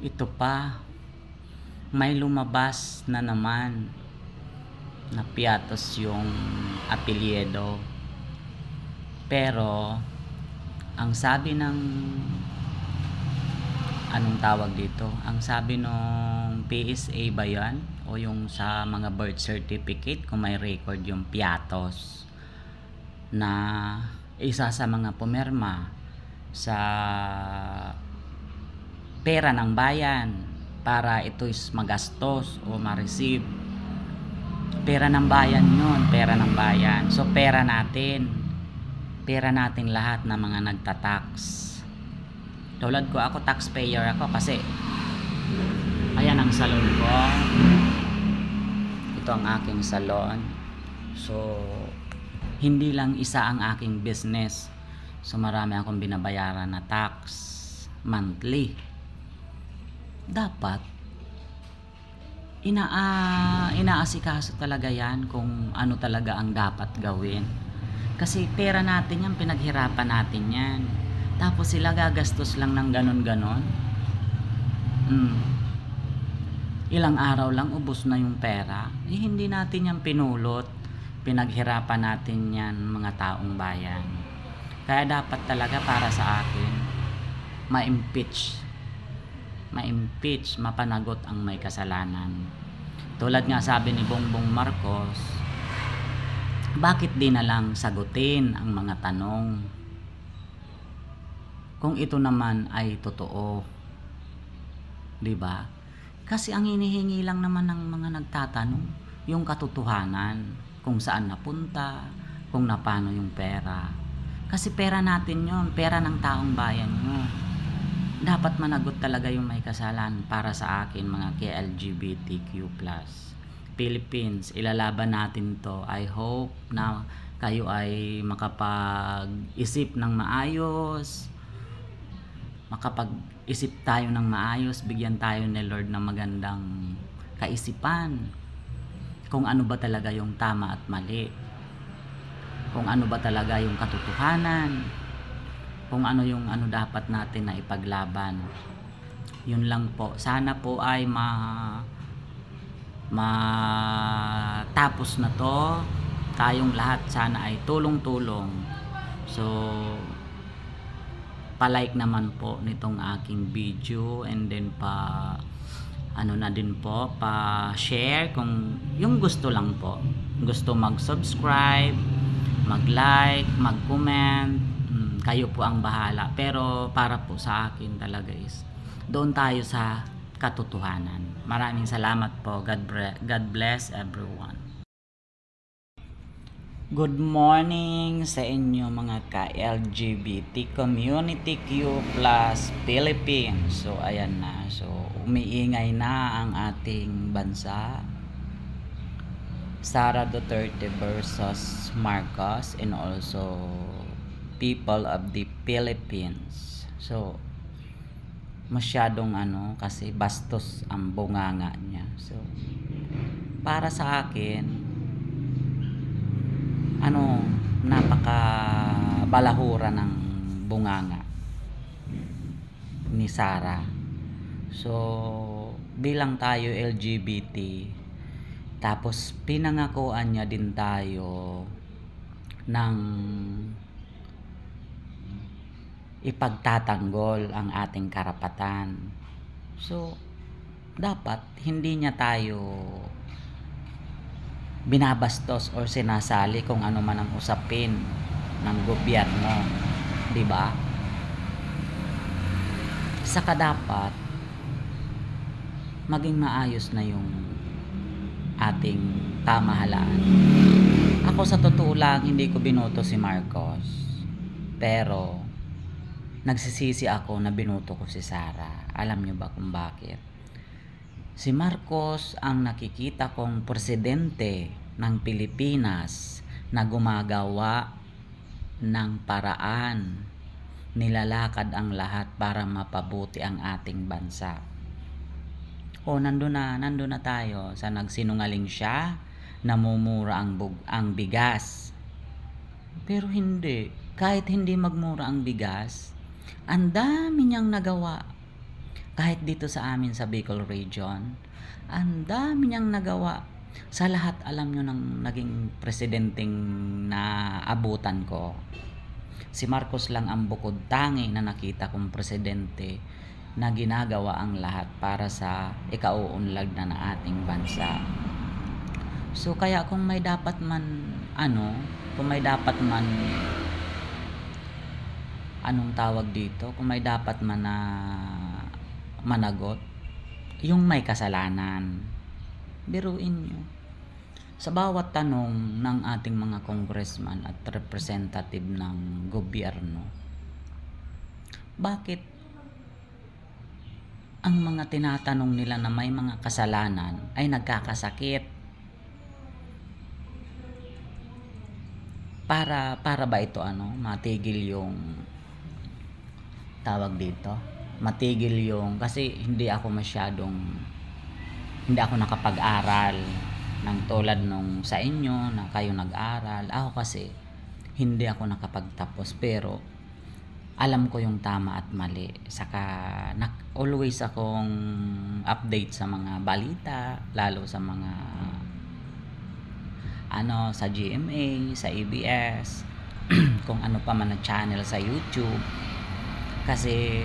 Ito pa, may lumabas na naman na piatos yung apelyido. Pero, ang sabi ng anong tawag dito? Ang sabi nung PSA ba yan? O yung sa mga birth certificate kung may record yung piatos na isa sa mga pumerma sa pera ng bayan para ito is magastos o ma-receive. Pera ng bayan yun, pera ng bayan. So pera natin, pera natin lahat na mga nagtatax. Tulad ko, ako taxpayer ako kasi ayan ang salon ko. Ito ang aking salon. So, hindi lang isa ang aking business. So, marami akong binabayaran na tax monthly. Dapat, ina inaasikaso talaga yan kung ano talaga ang dapat gawin. Kasi pera natin yan, pinaghirapan natin yan. Tapos sila gagastos lang ng ganon-ganon. Mm. Ilang araw lang ubos na yung pera. Eh, hindi natin yan pinulot. Pinaghirapan natin yan mga taong bayan. Kaya dapat talaga para sa akin, ma-impeach. Ma-impeach, mapanagot ang may kasalanan. Tulad nga sabi ni Bongbong Marcos, bakit di na lang sagutin ang mga tanong kung ito naman ay totoo. 'Di ba? Kasi ang hinihingi lang naman ng mga nagtatanong yung katotohanan kung saan napunta, kung napano yung pera. Kasi pera natin yon, pera ng taong bayan yun. Dapat managot talaga yung may kasalan para sa akin mga KLGBTQ+. Philippines, ilalaban natin to. I hope na kayo ay makapag-isip ng maayos, makapag-isip tayo ng maayos, bigyan tayo ni Lord ng magandang kaisipan kung ano ba talaga yung tama at mali. Kung ano ba talaga yung katotohanan. Kung ano yung ano dapat natin na ipaglaban. Yun lang po. Sana po ay ma matapos na to. Tayong lahat sana ay tulong-tulong. So, palike naman po nitong aking video and then pa ano na din po pa share kung yung gusto lang po gusto mag-subscribe mag-like mag-comment mm, kayo po ang bahala pero para po sa akin talaga is doon tayo sa katotohanan maraming salamat po God, God bless everyone Good morning sa inyo mga ka-LGBT community Q plus Philippines. So ayan na. So umiingay na ang ating bansa. Sara Duterte versus Marcos and also people of the Philippines. So masyadong ano kasi bastos ang bunganga niya. So para sa akin ano, napaka balahura ng bunganga ni Sara. So, bilang tayo LGBT, tapos pinangakuan niya din tayo ng ipagtatanggol ang ating karapatan. So, dapat hindi niya tayo binabastos or sinasali kung ano man ang usapin ng gobyerno, 'di ba? Saka dapat maging maayos na yung ating pamahalaan. Ako sa totoo lang hindi ko binoto si Marcos. Pero nagsisisi ako na binoto ko si Sara. Alam niyo ba kung bakit? Si Marcos ang nakikita kong presidente ng Pilipinas na gumagawa ng paraan nilalakad ang lahat para mapabuti ang ating bansa. O nandun na, nandun na tayo sa nagsinungaling siya, namumura ang, bug, ang bigas. Pero hindi, kahit hindi magmura ang bigas, ang dami niyang nagawa kahit dito sa amin sa Bicol region, ang dami niyang nagawa. Sa lahat alam nyo ng naging presidenteng na abutan ko. Si Marcos lang ang bukod tangi na nakita kong presidente na ginagawa ang lahat para sa ikauunlad na ng ating bansa. So kaya kung may dapat man ano, kung may dapat man anong tawag dito, kung may dapat man na managot, yung may kasalanan. Biruin nyo. Sa bawat tanong ng ating mga congressman at representative ng gobyerno, bakit ang mga tinatanong nila na may mga kasalanan ay nagkakasakit? Para para ba ito ano, matigil yung tawag dito? Matigil yung kasi hindi ako masyadong hindi ako nakapag-aral ng tulad nung sa inyo na kayo nag-aral. Ako kasi hindi ako nakapagtapos pero alam ko yung tama at mali. Saka nak- always akong update sa mga balita, lalo sa mga ano sa GMA, sa ABS, kung ano pa man na channel sa YouTube. Kasi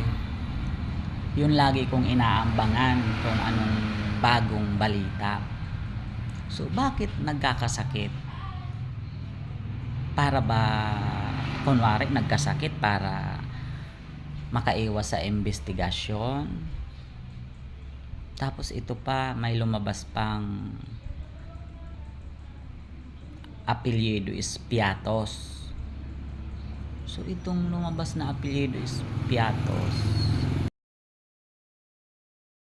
yun lagi kong inaambangan kung anong bagong balita. So bakit nagkakasakit? Para ba kunwari nagkasakit para makaiwas sa investigasyon? Tapos ito pa may lumabas pang apelyido is Piatos. So itong lumabas na apelyido is Piatos.